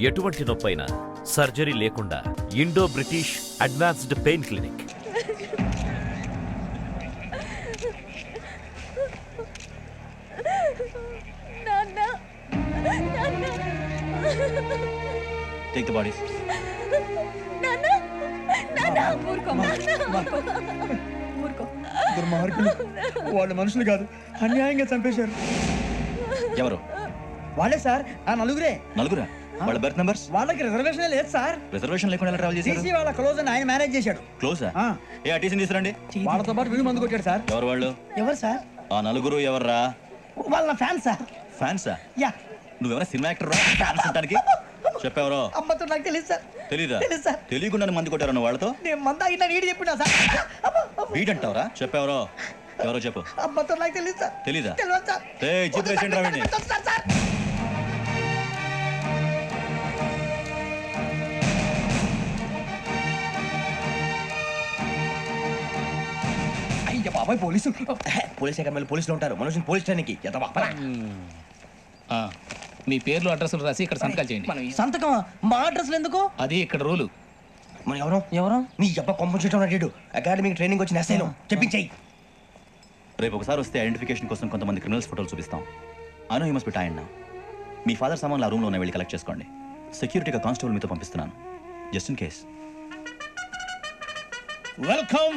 ఎటువంటి నొప్పైనా సర్జరీ లేకుండా Indo British advanced pain clinic. నాన్న నాన్న. ఊరుకో ఊరుకో. దుర్మార్గులు. వాళ్ళు మనుషులు కాదు. అన్యాయంగా చంపేశారు. ఎవరు? వాళ్ళే సార్. ఆ నలుగురే. నలుగురా? వాళ్ళ బెర్త్ నెంబర్స్ వాళ్ళకి రిజర్వేషన్ లేదు సార్ రిజర్వేషన్ లేకుండా ఎలా ట్రావెల్ చేశారు? టీసీ వాళ్ళ క్లోజ్ అని ఆయన మేనేజ్ చేశాడు. క్లోజా ఆ. ఏ ఆ టీసీని తీసుకురండి. వాళ్ళతో పాటు వీళ్ళు మందు కొట్టాడు సార్ ఎవరు వాళ్ళు? ఎవరు సార్ ఆ నలుగురు ఎవర్రా? వాళ్ళ ఫ్యాన్ సార్ ఫ్యాన్సా యా. నువ్వెవరా సినిమా యాక్టర్ రా? ఫ్యాన్స్ అంటానికి చెప్పెవరో? అమ్మతో నాకు తెలియదు సార్ తెలీదా? తెలీదు సార్. తెలియకుండా మంది కొట్టారన్న వాళ్ళతో? నేను మంద అయినా నీడి చెప్పినా సార్. వీడంటావరా? చెప్పెవరో? ఎవరో చెప్పు. అమ్మతో నాకు తెలియదు సార్ తెలీదా? తెలియదు సార్ ఏయ్, జీప్ వేసేయండి రా వీడిని. వద్దు సార్, బాబాయ్ పోలీసు పోలీస్ అకాడమీలో పోలీసులు ఉంటారు. మనుషులు పోలీస్ స్టేషన్కి ఎంత బాపరా ఆ, మీ పేర్లు అడ్రస్లు రాసి ఇక్కడ సంతకాలు చేయండి. సంతకం? మా అడ్రస్లు ఎందుకు? అది ఇక్కడ రూలు. మనం ఎవరు? ఎవరు? నీ అబ్బా పంపించడం అడిగాడు అకాడమిక్ ట్రైనింగ్ వచ్చిన ఎస్ఐలో చెప్పించాయి. రేపు ఒకసారి వస్తే ఐడెంటిఫికేషన్ కోసం కొంతమంది క్రిమినల్స్ ఫోటోలు చూపిస్తాం. అను యూ మస్ట్ బి ఆయన మీ ఫాదర్ సామాన్లు ఆ రూమ్లో ఉన్న వెళ్ళి కలెక్ట్ చేసుకోండి. సెక్యూరిటీగా కానిస్టేబుల్ మీతో పంపిస్తున్నాను. Just in case welcome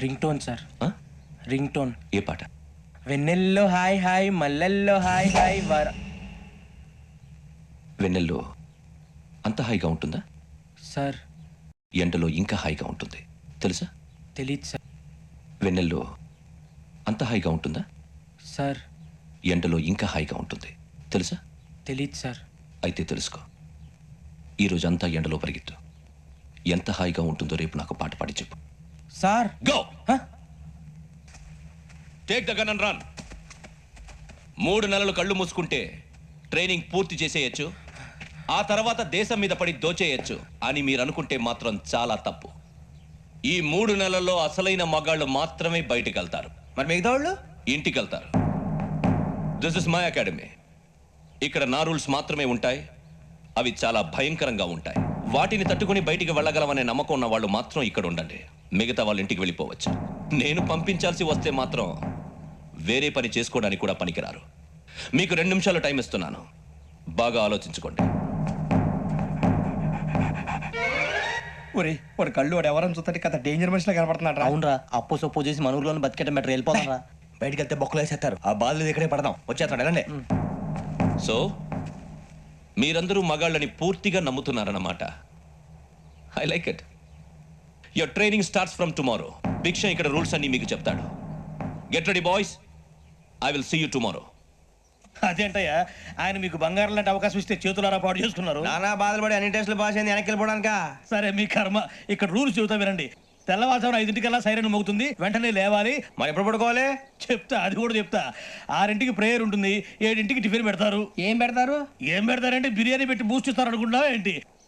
Ring tone sir? Ring tone ఏ పాట? వెన్నెల్లో హాయ్ హాయ్ మల్లెల్లో హాయ్ హాయ్ వర వెన్నెల్లో అంత హాయిగా ఉంటుందా? సార్. ఎండలో ఇంకా హాయిగా ఉంటుంది. తెలుసా? తెలీదు సార్. వెన్నెల్లో అంత హాయిగా ఉంటుందా? సార్. ఎండలో ఇంకా హాయిగా ఉంటుంది. తెలుసా? తెలీదు సార్. అయితే తెలుసుకో. ఈరోజు అంతా ఎండలో పరిగెత్తు. ఎంత హాయిగా ఉంటుందో రేపు నాకు పాట పాడి చెప్పు. Sir. Go? Take the gun and run మూడు నెలలు కళ్ళు మూసుకుంటే ట్రైనింగ్ పూర్తి చేసేయచ్చు. ఆ తర్వాత దేశం మీద పడి దోచేయచ్చు అని మీరు అనుకుంటే మాత్రం చాలా తప్పు. ఈ మూడు నెలల్లో అసలైన మగాళ్ళు మాత్రమే బయటికి వెళ్తారు మరి మిగతా వాళ్ళు? ఇంటికి వెళ్తారు దిస్ ఇస్ మై అకాడమీ ఇక్కడ నా రూల్స్ మాత్రమే ఉంటాయి. అవి చాలా భయంకరంగా ఉంటాయి. వాటిని తట్టుకుని బయటికి వెళ్ళగలమనే నమ్మకం ఉన్న వాళ్ళు మాత్రం ఇక్కడ ఉండండి. మిగతా వాళ్ళు ఇంటికి వెళ్ళిపోవచ్చు. నేను పంపించాల్సి వస్తే మాత్రం వేరే పని చేసుకోవడానికి కూడా పనికిరారు. మీకు రెండు నిమిషాలు టైం ఇస్తున్నాను. బాగా ఆలోచించుకోండి. ఒరే వాడు కళ్ళు వాడు ఎవరైనా చూస్తే కథ డేంజర్ మనిషిలో కనపడుతున్నాడు అవునరా అప్పు సొప్పు చేసి మన ఊర్లో బతికేట బెటర్ వెళ్ళిపోతారా బయటికి వెళ్తే బొక్కలు వేసేస్తారు. ఆ బాధలు ఇక్కడే పడదాం. వచ్చేస్తాడు వెళ్ళండి. సో మీరందరూ మగాళ్ళని పూర్తిగా నమ్ముతున్నారన్నమాట. I like it your training starts from tomorrow భిక్ష ఇక్కడ రూల్స్ అన్ని మీకు చెప్తాడు. Get ready boys I will see you tomorrow అదేంటయ్యా? ఆయన మీకు బంగారం లాంటి అవకాశం ఇస్తే చేతులారా పాటు చేసుకున్నారు. నానా బాధలు పడి అన్ని టెస్టులు పాస్ అయింది వెనక్కి వెళ్ళిపోవడానికా? సరే మీ కర్మ. ఇక్కడ రూల్స్ చెబుతా వినండి. తెల్లవారుజామున ఐదింటికల్లా సైరన్ మోగుతుంది వెంటనే లేవాలి. మరి ఎప్పుడు పడుకోవాలి? చెప్తా అది కూడా చెప్తా. ఆరింటికి ప్రేయర్ ఉంటుంది ఏడింటికి టిఫిన్ పెడతారు. ఏం పెడతారు? ఏం పెడతారంటే బిర్యానీ పెట్టి బూస్ట్ ఇస్తారు అనుకుంటున్నావా ఏంటి?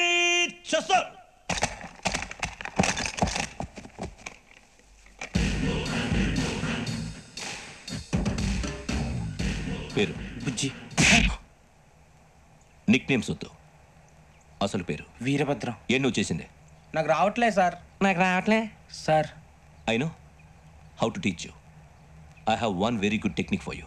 చలాబీ చస్టర్ పేరు? బుజ్జి. నిక్ నేమ్స్ వద్దు అసలు పేరు? వీరభద్రం. ఏం నువ్వు చేసిందే? నాకు రావట్లే సార్. నాకు రావట్లే? Sir. I know. How to teach you. I have one very good technique for you.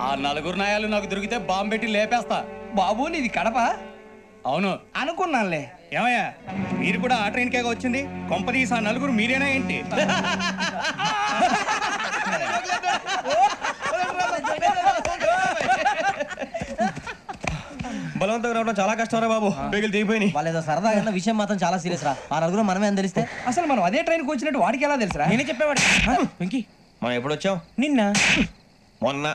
ఆ నలుగురు నాయాలు నాకు దొరికితే బాంబు పెట్టి లేపేస్తా. బాబు నీది కడప? అవును. అనుకున్నానులే. ఏమయ్యా మీరు కూడా ఆ ట్రైన్ కేగా వచ్చింది? కొంపదీస్ ఆ నలుగురు మీరేనా ఏంటి? బలవంతంగా రావడం చాలా కష్టం రా బాబు. బేగులు దిగిపోయినాయి. వాళ్ళేదో సరదాగా అన్న విషయం మాత్రం చాలా సీరియస్ రా. ఆ నలుగురు మనమే అని తెలిస్తే? అసలు మనం అదే ట్రైన్కి వచ్చినట్టు వాడికి ఎలా తెలుసురా? నేనే చెప్పేవాడు వెంకీ. మనం ఎప్పుడు వచ్చాం? నిన్న. మొన్న.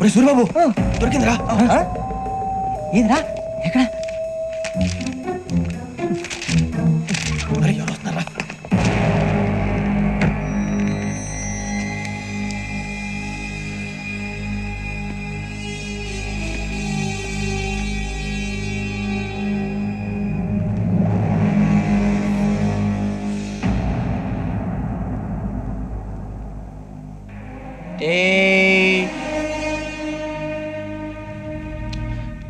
ఒరే సూర్యబాబు దొరికిందిరా. ఏదిరా?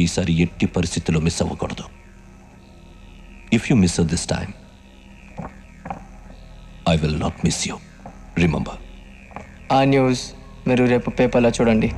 ఈసారి ఎట్టి పరిస్థితుల్లో మిస్ అవ్వకూడదు. If you miss this time I will not miss you remember ఆ న్యూస్ మీరు రేపు పేపర్లో చూడండి.